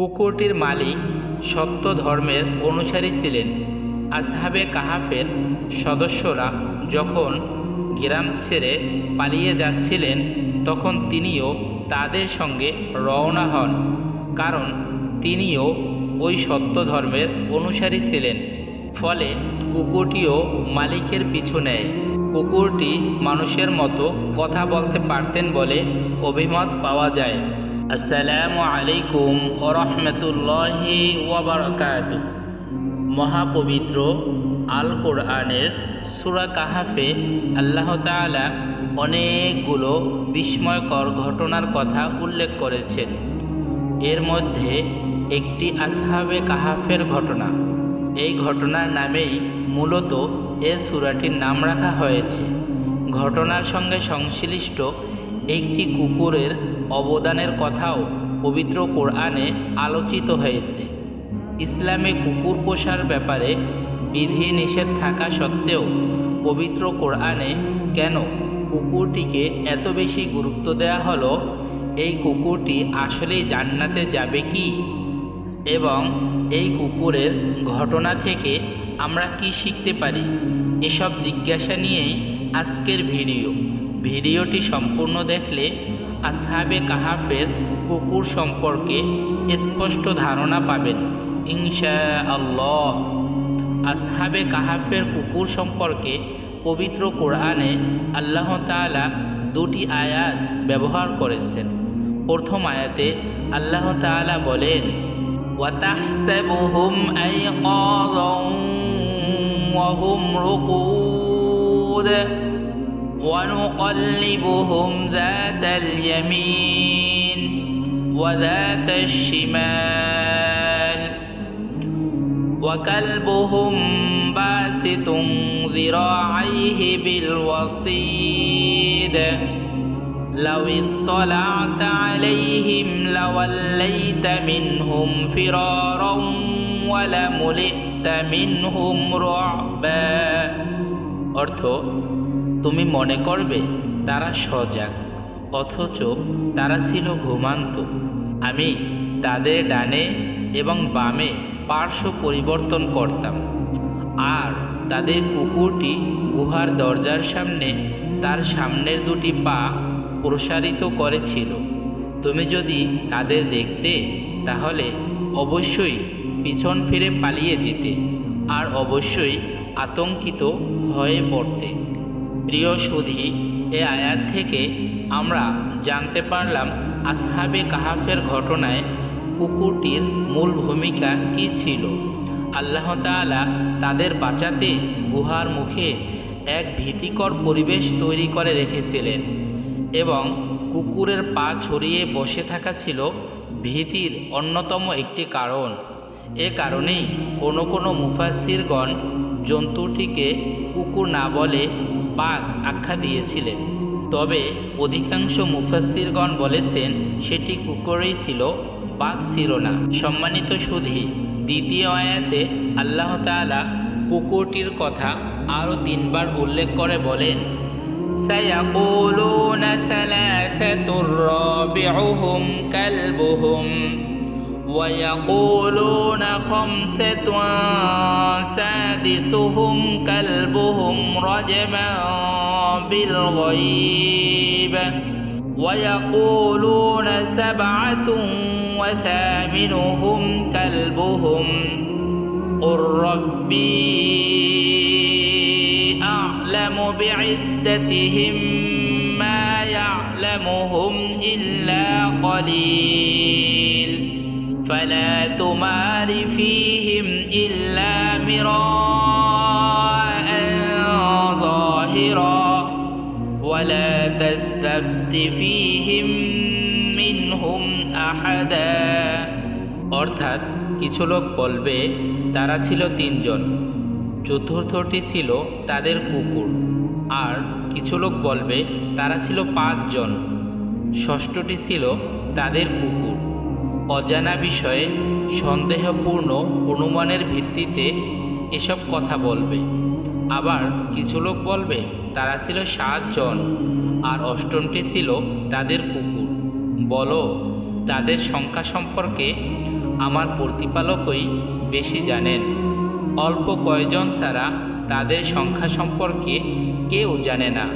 কুকুরটির মালিক সত্য ধর্মের অনুসারী ছিলেন। আসহাবে কাহাফের সদস্যরা যখন গ্রাম ছেড়ে পালিয়ে যাচ্ছিলেন, তখন তিনিও তাদের সঙ্গে রওনা হন, কারণ তিনিও ওই সত্য ধর্মের অনুসারী ছিলেন। ফলে কুকুরটিও মালিকের পিছু নেয়। কুকুরটি মানুষের মতো কথা বলতে পারতেন বলে অভিমত পাওয়া যায়। আসসালামু আলাইকুম ও রহমতুল্লাহি ওবরকাত মহাপবিত্র আল কোরআনের সুরা কাহাফে আল্লাহ তাআলা অনেকগুলো বিস্ময়কর ঘটনার কথা উল্লেখ করেছেন। এর মধ্যে একটি আসহাবে কাহাফের ঘটনা। এই ঘটনার নামেই মূলত এ সুরাটির নাম রাখা হয়েছে। ঘটনার সঙ্গে সংশ্লিষ্ট একটি কুকুরের অবদানের কথাও পবিত্র কোরআনে আলোচিত হয়েছে। ইসলামে কুকুর পোষার ব্যাপারে বিধি নিষেধ থাকা সত্ত্বেও পবিত্র কোরআনে কেন কুকুরটিকে এত বেশি গুরুত্ব দেওয়া হলো? এই কুকুরটি আসলেই জান্নাতে যাবে কি? এবং এই কুকুরের ঘটনা থেকে আমরা কি শিখতে পারি? এসব জিজ্ঞাসা নিয়েই আজকের ভিডিও। ভিডিওটি সম্পূর্ণ দেখলে আসহাবে কাহাফের কুকুর সম্পর্কে স্পষ্ট ধারণা পাবেন ইনশা আল্লাহ আসহাবে কাহাফের কুকুর সম্পর্কে পবিত্র কোরআনে আল্লাহ তাআলা দুটি আয়াত ব্যবহার করেছেন প্রথম আয়াতে আল্লাহ তাআলা বলেন وتحسبهم أيقاظا وهم رقود ونقلبهم ذات اليمين وذات الشمال وكلبهم باسط ذراعيه بالوصيد لو اطلعت عليهم لوليت منهم فرارا ولملئت منهم رعبا অর্থ তুমি মনে করবে, তারা সজাগ, অথচ তারা ছিল ঘুমান্ত। আমি তাদের ডানে এবং বামে পার্শ্ব পরিবর্তন করতাম। আর তাদের কুকুরটি গুহার দরজার সামনে তার সামনের দুটি পা প্রসারিত করেছিল। তুমি যদি তাদের দেখতে, তাহলে অবশ্যই পিছন ফিরে পালিয়ে যেতে, আর অবশ্যই আতঙ্কিত হয়ে পড়তে। প্রিয় সুধী এ আয়াত থেকে আমরা জানতে পারলাম, আসহাবে কাহাফের ঘটনায় কুকুরটির মূল ভূমিকা কী ছিল? আল্লাহ তাআলা তাদের বাঁচাতে গুহার মুখে এক ভীতিকর পরিবেশ তৈরি করে রেখেছিলেন এবং কুকুরের পা ছড়িয়ে বসে থাকা ছিল ভীতির অন্যতম একটি কারণ। এ কারণেই কোনো কোনো মুফাসিরগণ জন্তুটিকে কুকুর না বলে বাঘ আখ্যা দিয়েছিলেন তবে অধিকাংশ মুফাসিরগণ বলেছেন সেটি কুকুরই ছিল বাঘ ছিল না সম্মানিত সুধী দ্বিতীয় আয়াতে আল্লাহ তাআলা কুকুরটির কথা আরও তিনবার উল্লেখ করে বলেন سيقولون ثلاثة رابعهم كلبهم ويقولون خمسة سادسهم كلبهم رجما بالغيب. ويقولون سبعة وثامنهم كلبهم. قل ربي أعلم بعدتهم ما يعلمهم إلا قليل. فلا تمار فيهم إلا مراء ظاهرا ولا تستفت فيهم منهم أحدا অর্থাৎ কিছু লোক বলবে তারা ছিল তিনজন চতুর্থটি ছিল তাদের কুকুর আর কিছু লোক বলবে তারা ছিল পাঁচজন ষষ্ঠটি ছিল তাদের কুকুর অজানা বিষয়ে সন্দেহপূর্ণ অনুমানের ভিত্তিতে এসব কথা বলবে। আবার কিছু লোক বলবে, তারা ছিল সাতজন, আর অষ্টমটি ছিল তাদের কুকুর। বলো, তাদের সংখ্যা সম্পর্কে আমার প্রতিপালকই বেশি জানেন। অল্প কয়জন ছাড়া তাদের সংখ্যা সম্পর্কে কেউ জানে না।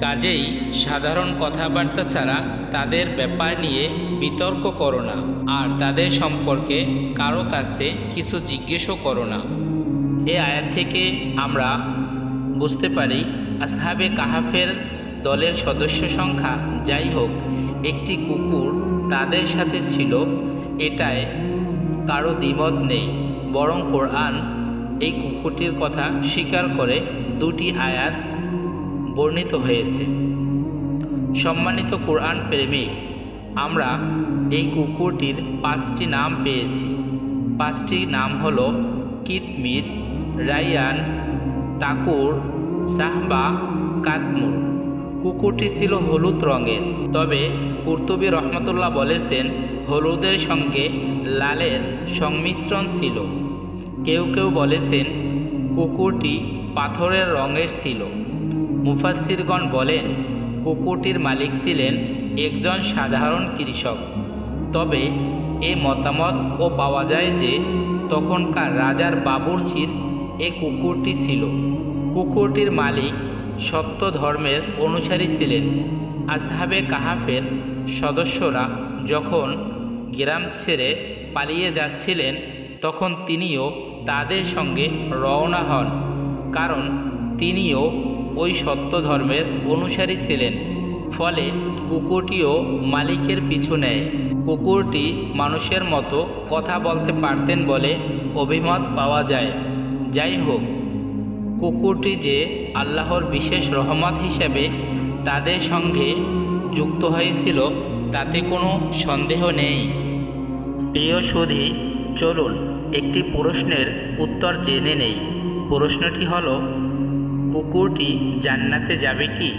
কাজেই সাধারণ কথাবার্তা ছাড়া তাদের ব্যাপার নিয়ে বিতর্ক করো না, আর তাদের সম্পর্কে কারও কাছে কিছু জিজ্ঞেসও করো না। এ আয়াত থেকে আমরা বুঝতে পারি, আসহাবে কাহাফের দলের সদস্য সংখ্যা যাই হোক, একটি কুকুর তাদের সাথে ছিল, এটায় কারও দ্বিমত নেই, বরং কোরআন এই কুকুরটির কথা স্বীকার করে দুটি আয়াত বর্ণিত হয়েছে। সম্মানিত কোরআন প্রেমিক আমরা এই কুকুরটির পাঁচটি নাম পেয়েছি। পাঁচটি নাম হলো কিতমির, রায়ান, তাকুর, সাহবা, কাতমুর। কুকুরটি ছিল হলুদ রঙের। তবে কুর্তুবী রহমতুল্লাহ বলেছেন, হলুদের সঙ্গে লালের সংমিশ্রণ ছিল। কেউ কেউ বলেছেন, কুকুরটি পাথরের রঙের ছিল। মুফাসিরগণ বলেন, কুকুরটির মালিক ছিলেন একজন সাধারণ কৃষক। তবে এ মতামত ও পাওয়া যায় যে, তখনকার রাজার বাবুরচির এ কুকুরটি ছিল। কুকুরটির মালিক সত্য ধর্মের অনুসারী ছিলেন। আসহাবে কাহাফের সদস্যরা যখন গ্রাম ছেড়ে পালিয়ে যাচ্ছিলেন, তখন তিনিও তাদের সঙ্গে রওনা হন, কারণ তিনিও ওই সত্য ধর্মের অনুসারী ছিলেন। ফলে কুকুরটিও মালিকের পিছু নেয়। কুকুরটি মানুষের মতো কথা বলতে পারতেন বলে অভিমত পাওয়া যায়। যাই হোক কুকুরটি যে আল্লাহর বিশেষ রহমত হিসেবে তাদের সঙ্গে যুক্ত হয়েছিল, তাতে কোনো সন্দেহ নেই। প্রিয় সুধী, চলুন একটি প্রশ্নের উত্তর জেনে নেই। প্রশ্নটি হলো, কুকুরটি জান্নাতে যাবে কি?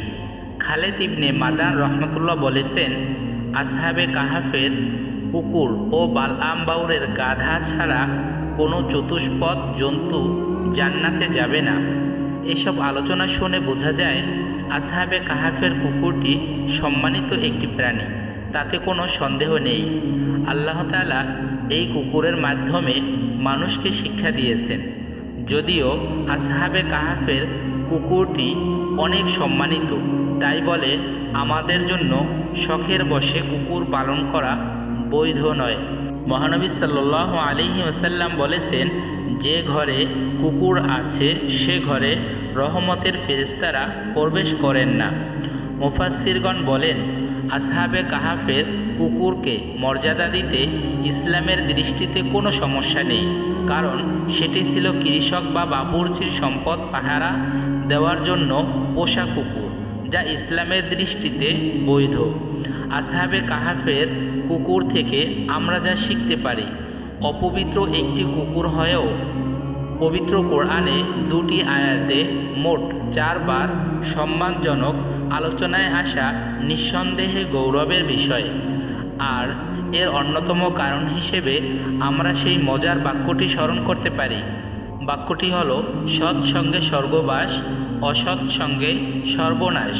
খালেদ ইবনে মাদান রহমতুল্লাহ বলেছেন, আসহাবে কাহাফের কুকুর ও বাউরের গাধা ছাড়া কোনো চতুষ্পদ জন্তু জান্নাতে যাবে না। এসব আলোচনা শুনে বোঝা যায়, আসহাবে কাহাফের কুকুরটি সম্মানিত একটি প্রাণী, তাতে কোনো সন্দেহ নেই। আল্লাহ তাআলা এই কুকুরের মাধ্যমে মানুষকে শিক্ষা দিয়েছেন। যদিও আসহাবে কাহাফের কুকুরটি অনেক সম্মানিত তাই বলে, আমাদের জন্য শখের বসে কুকুর পালন করা বৈধ নয়। মহানবী সাল্লাহ আলিহি ওসাল্লাম বলেছেন, যে ঘরে কুকুর আছে, সে ঘরে রহমতের ফেরেস্তারা প্রবেশ করেন না। মুফাসিরগণ বলেন, আসহাবে কাহাফের কুকুরকে মর্যাদা দিতে ইসলামের দৃষ্টিতে কোনো সমস্যা নেই, কারণ সেটি ছিল কৃষক বা বাবুর্চির সম্পদ পাহারা দেওয়ার জন্য পোষা কুকুর। যা ইসলামের দৃষ্টিতে বৈধ। আসহাবে কাহাফের কুকুর থেকে আমরা যা শিখতে পারি, অপবিত্র একটি কুকুর হয়েও পবিত্র কোরআনে দুটি আয়াতে মোট চারবার সম্মানজনক আলোচনায় আসা নিঃসন্দেহে গৌরবের বিষয়। আর এর অন্যতম কারণ হিসেবে আমরা সেই মজার বাক্যটি স্মরণ করতে পারি। বাক্যটি হল সৎসঙ্গে স্বর্গবাস অসৎ সঙ্গে সর্বনাশ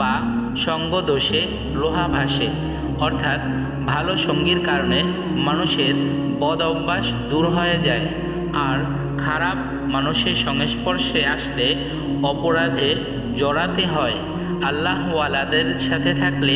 বা সঙ্গদোষে লোহা ভাসে অর্থাৎ ভালো সঙ্গীর কারণে মানুষের বদ অভ্যাস দূর হয়ে যায় আর খারাপ মানুষের সংস্পর্শে আসলে অপরাধে জড়াতে হয়। আল্লাহওয়ালাদের সাথে থাকলে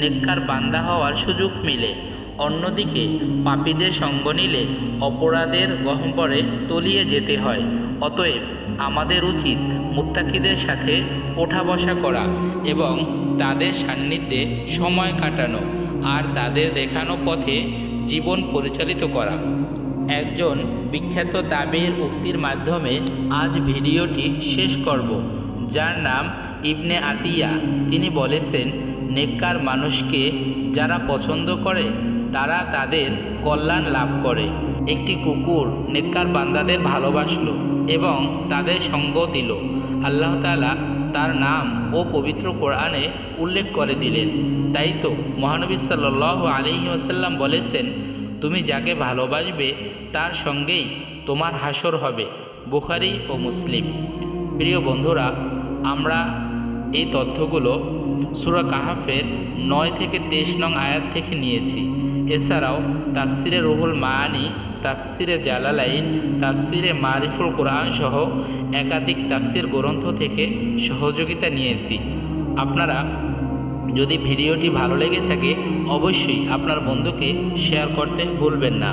নেককার বান্দা হওয়ার সুযোগ মিলে। অন্যদিকে পাপীদের সঙ্গ নিলে অপরাধের গহ্বরে তলিয়ে যেতে হয়। অতএব আমাদের উচিত মুত্তাকিদের সাথে ওঠা বসা করা এবং তাদের সান্নিধ্যে সময় কাটানো আর তাদের দেখানো পথে জীবন পরিচালিত করা। একজন বিখ্যাত তাবের উক্তির মাধ্যমে আজ ভিডিওটি শেষ করব, যার নাম ইবনে আতিয়া। তিনি বলেছেন, নেককার মানুষকে যারা পছন্দ করে তারা তাদের কল্যাণ লাভ করে। একটি কুকুর নেককার বান্দাদের ভালোবাসলো এবং তাদের সঙ্গ দিল। আল্লাহ তাআলা তার নাম ও পবিত্র কোরআনে উল্লেখ করে দিলেন। তাই তো মহানবী সাল্লাহ আলহি আসাল্লাম বলেছেন, তুমি যাকে ভালোবাসবে, তার সঙ্গেই তোমার হাসর হবে। বুখারি ও মুসলিম। প্রিয় বন্ধুরা, আমরা এই তথ্যগুলো সুরা কাহাফের নয় থেকে তেইশ নং আয়াত থেকে নিয়েছি। এছাড়াও তাফসিরে রুহুল মানি তাফসিরে জালালাইন, তাফসিরে মারিফুল কোরআন সহ একাধিক তাফসির গ্রন্থ থেকে সহযোগিতা নিয়েছি। আপনারা যদি ভিডিওটি ভালো লেগে থাকে, অবশ্যই আপনার বন্ধুকে শেয়ার করতে ভুলবেন না।